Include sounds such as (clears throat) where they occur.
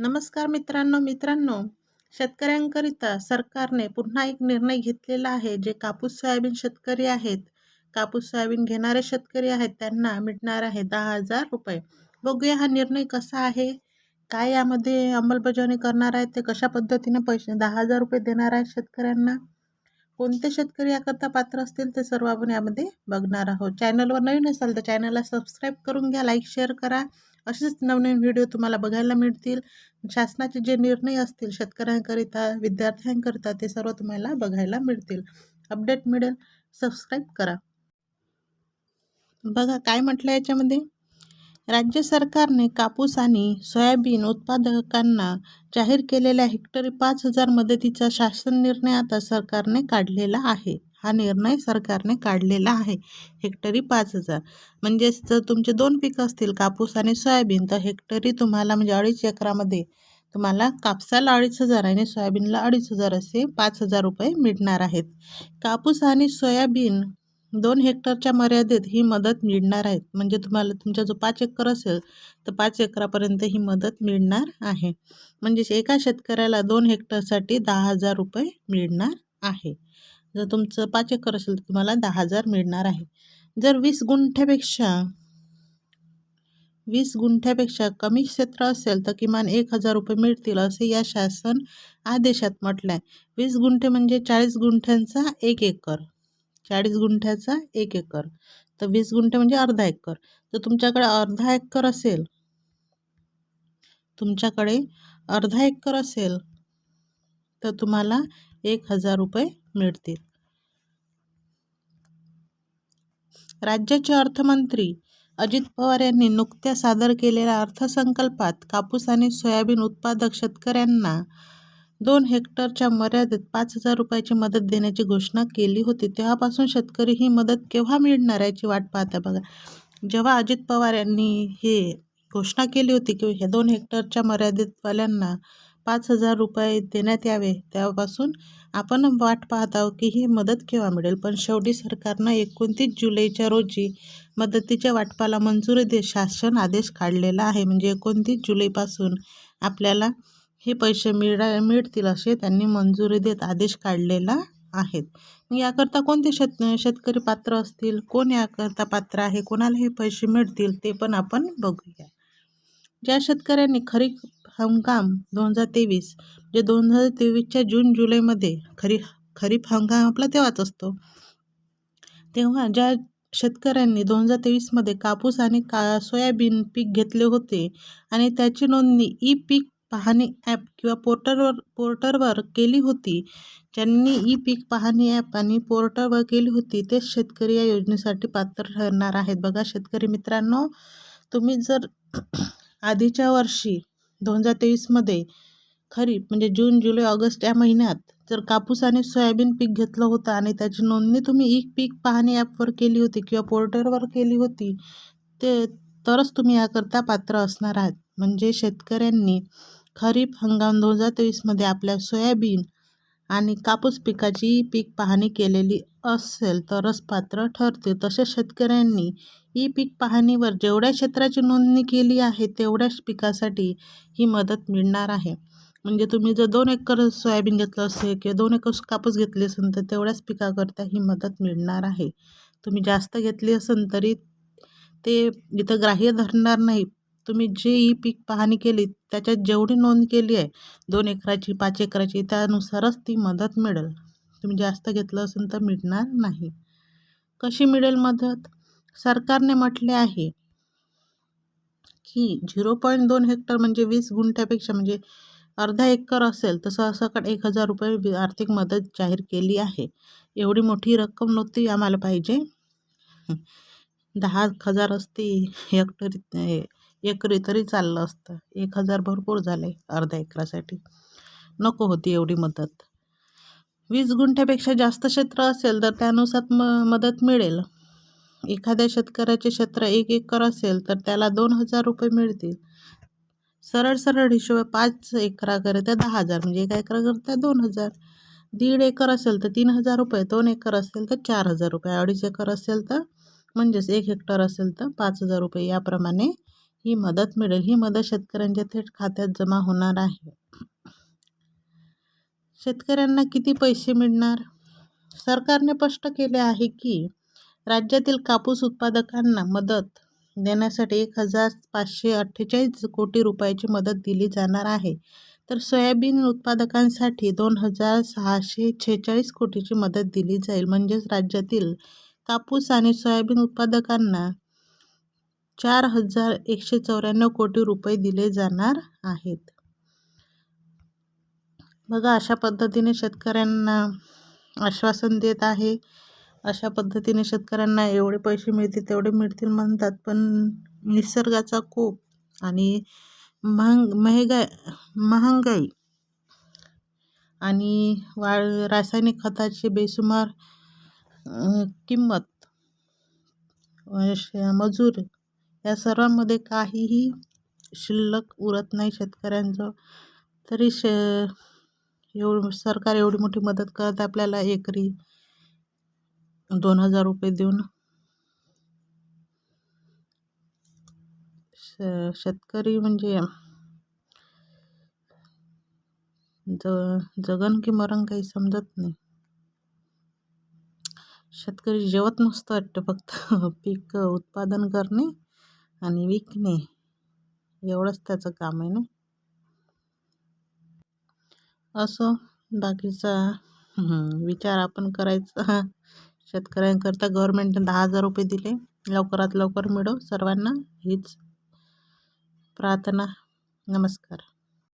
नमस्कार मित्रांनो मित्रांनो. शेतकऱ्यांकरिता सरकारने पुन्हा एक निर्णय घेतलेला आहे जे कापूस सोयाबीन शेतकरी आहेत. कापूस सोयाबीन घेणारे शेतकरी आहेत त्यांना मिळणार आहे दहा हजार रुपये. बघूया हा निर्णय कसा आहे काय यामध्ये अंमलबजावणी करणार आहेत ते कशा पद्धतीने पैसे दहा हजार रुपये देणार आहेत शेतकऱ्यांना. कोणते शेतकरी याकरता पात्र असतील ते सर्व आपण यामध्ये बघणार आहोत. चॅनलवर नवीन असाल तर चॅनलला सबस्क्राईब करून घ्या लाईक शेअर करा. असेच नवनवीन व्हिडिओ तुम्हाला बघायला मिळतील. शासनाचे जे निर्णय असतील शेतकऱ्यांकरिता विद्यार्थ्यांकरिता ते सर्व तुम्हाला बघायला मिळतील. अपडेट मिळेल. सबस्क्राईब करा. बघा काय म्हटलं याच्यामध्ये? राज्य सरकारने कापूस आणि सोयाबीन उत्पादकांना जाहीर केलेल्या हेक्टरी पाच हजार मदतीचा शासन निर्णय आता सरकारने काढलेला आहे. हा निर्णय सरकारने काढलेला आहे. हेक्टरी पाच हजार. म्हणजेच जर तुमचे दोन पिकं असतील कापूस आणि सोयाबीन तर हेक्टरी तुम्हाला म्हणजे अडीच एकरामध्ये तुम्हाला कापसाला अडीच हजार आणि सोयाबीनला अडीच हजार असे पाच हजार रुपये मिळणार आहेत. कापूस आणि सोयाबीन दोन हेक्टरच्या मर्यादेत ही मदत मिळणार आहेत म्हणजे तुम्हाला तुमचा जो पाच एकर असेल तर पाच एकरापर्यंत ही मदत मिळणार आहे. म्हणजेच एका शेतकऱ्याला दोन हेक्टरसाठी दहा हजार रुपये मिळणार आहे. जर तुमचं पाच एकर असेल तर तुम्हाला दहा हजार मिळणार आहे. जर वीस गुंठ्यापेक्षा वीस गुंठ्यापेक्षा कमी क्षेत्र असेल तर किमान एक हजार रुपये मिळतील असे या शासन आदेशात म्हटलं आहे वीस गुंठे म्हणजे चाळीस गुंठ्यांचा एक एकर. चाळीस गुंठ्याचा एक एकर. तर वीस गुंठे म्हणजे अर्धा एकर. तर तुमच्याकडे अर्धा एकर असेल तुमच्याकडे अर्धा एकर असेल तर तुम्हाला एक हजार रुपये मिळतील. राज्याचे अर्थमंत्री अजित पवार यांनी नुकत्याच सादर केलेल्या अर्थसंकल्पात कापूस आणि सोयाबीन उत्पादक शेतकऱ्यांना दोन हेक्टरच्या मर्यादेत पाच हजार रुपयाची मदत देण्याची घोषणा केली होती. तेव्हापासून शेतकरी ही मदत केव्हा मिळणार याची वाट पाहता बघा. जेव्हा अजित पवार यांनी हे घोषणा केली होती की हे दोन हेक्टरच्या मर्यादेतवाल्यांना पाच हजार रुपये देण्यात यावे तेव्हापासून आपण वाट पाहत आहोत की ही मदत केव्हा मिळेल. पण शेवटी सरकारनं एकोणतीस जुलैच्या रोजी मदतीच्या वाटपाला मंजुरी दे शासन आदेश काढलेला आहे. म्हणजे एकोणतीस जुलैपासून आपल्याला हे पैसे मिळा मिळतील असे त्यांनी मंजुरी देत आदेश काढलेला आहेत. याकरता कोणते शेत शेतकरी पात्र असतील? कोण याकरता पात्र आहे? कोणाला हे पैसे मिळतील? ते पण आपण बघूया. ज्या शेतकऱ्यांनी खरीप हंगाम दोन हजार तेवीस जे दोन हजार तेवीसच्या जून जुलैमध्ये खरीप खरीप हंगाम आपला तेव्हाच असतो. तेव्हा ज्या शेतकऱ्यांनी दोन हजार तेवीसमध्ये कापूस आणि का सोयाबीन पीक घेतले होते आणि त्याची नोंदणी ई पीक पाहणी ॲप किंवा पोर्टलवर पोर्टलवर केली होती ज्यांनी ई पीक पाहणी ॲप आणि पोर्टलवर केली होती तेच शेतकरी या योजनेसाठी पात्र ठरणार आहेत. बघा शेतकरी मित्रांनो तुम्ही जर (clears throat) आधीच्या वर्षी दोन हजार तेवीसमध्ये खरीप म्हणजे जून जुलै ऑगस्ट या महिन्यात जर कापूस आणि सोयाबीन पीक घेतलं होतं आणि त्याची नोंदणी तुम्ही ई पीक पाहणी ॲपवर केली होती किंवा पोर्टलवर केली होती ते तरच तुम्ही याकरता पात्र असणार आहात. म्हणजे शेतकऱ्यांनी खरीप हंगाम दोन हजार तेवीसमध्ये आपल्या सोयाबीन आणि कापूस पिकाची पीक पाहणी केलेली असेल तरच पात्र ठरते तसेच शेतकऱ्यांनी ई पीक पाहणीवर जेवढ्या क्षेत्राची नोंदणी केली आहे तेवढ्याच पिकासाठी ही मदत मिळणार आहे. म्हणजे तुम्ही जर दोन एकर सोयाबीन घेतलं असेल किंवा दोन एकर कापूस घेतली असेल तर तेवढ्याच पिकाकरता ही मदत मिळणार आहे. तुम्ही जास्त घेतली असेल तरी ते इथं ग्राह्य धरणार नाही. तुम्ही जे ई पीक पाहणी केली त्याच्यात जेवढी नोंद केली आहे दोन एकराची पाच एकराची त्यानुसारच ती मदत मिळेल. तुम्ही जास्त घेतलं असेल तर मिळणार नाही. कशी मिळेल मदत? सरकारने म्हटले आहे की झिरो पॉईंट दोन हेक्टर म्हणजे वीस गुंठ्यापेक्षा म्हणजे अर्धा एकर असेल तर सहसकट एक हजार रुपये आर्थिक मदत जाहीर केली आहे. एवढी मोठी रक्कम नव्हती आम्हाला पाहिजे. दहा हजार असती हेक्टरी एकरी तरी चाललं असतं. एक हजार भरपूर झाले अर्ध्या एकरासाठी. नको होती एवढी मदत. वीस गुंठ्यापेक्षा जास्त क्षेत्र असेल तर त्यानुसार म मदत मिळेल. एखाद्या शेतकऱ्याचे क्षेत्र एक एकर असेल तर त्याला दोन हजार रुपये मिळतील. सरळ सरळ हिशोब पाच एकराकरिता दहा हजार म्हणजे एका एकराकरिता दोन हजार. दीड एकर असेल तर तीन हजार रुपये दोन एकर असेल तर चार हजार रुपये. अडीच एकर असेल तर म्हणजेच एक हेक्टर असेल तर पाच हजार रुपये. याप्रमाणे ही मदत मिळेल. ही मदत शेतकऱ्यांच्या थेट खात्यात जमा होणार आहे. शेतकऱ्यांना किती पैसे मिळणार? सरकारने स्पष्ट केले आहे की राज्यातील कापूस उत्पादकांना मदत देण्यासाठी एक हजार पाचशे अठ्ठेचाळीस कोटी रुपयाची मदत दिली जाणार आहे. तर सोयाबीन उत्पादकांसाठी दोन हजार सहाशे छेचाळीस कोटीची मदत दिली जाईल. म्हणजेच राज्यातील कापूस आणि सोयाबीन उत्पादकांना चार हजार एकशे चौऱ्याण्णव कोटी रुपये दिले जाणार आहेत. बघा अशा पद्धतीने शेतकऱ्यांना आश्वासन देत आहे. अशा पद्धतीने शेतकऱ्यांना एवढे पैसे मिळतील तेवढे मिळतील म्हणतात. पण निसर्गाचा कोप आणि महाग महागाई महागाई आणि वाळ रासायनिक खताची बेसुमार किंमत मजूर या सर्वांमध्ये काहीही शिल्लक उरत नाही शेतकऱ्यांचं तरी श एवढ सरकार एवढी मोठी मदत करत आपल्याला एकरी दोन हजार रुपये देऊन. श शेतकरी म्हणजे ज जगन की मरण काही समजत नाही. शेतकरी जेवत नसतं वाटतं फक्त. पीक उत्पादन करणे आणि विकणे. एवढंच त्याचं काम आहे ना? असं बाकीचा विचार आपण करायचा. शेतकऱ्यांकरता गव्हर्मेंटनं दहा हजार रुपये दिले. लवकरात लवकर मिळो. सर्वांना हीच प्रार्थना. नमस्कार.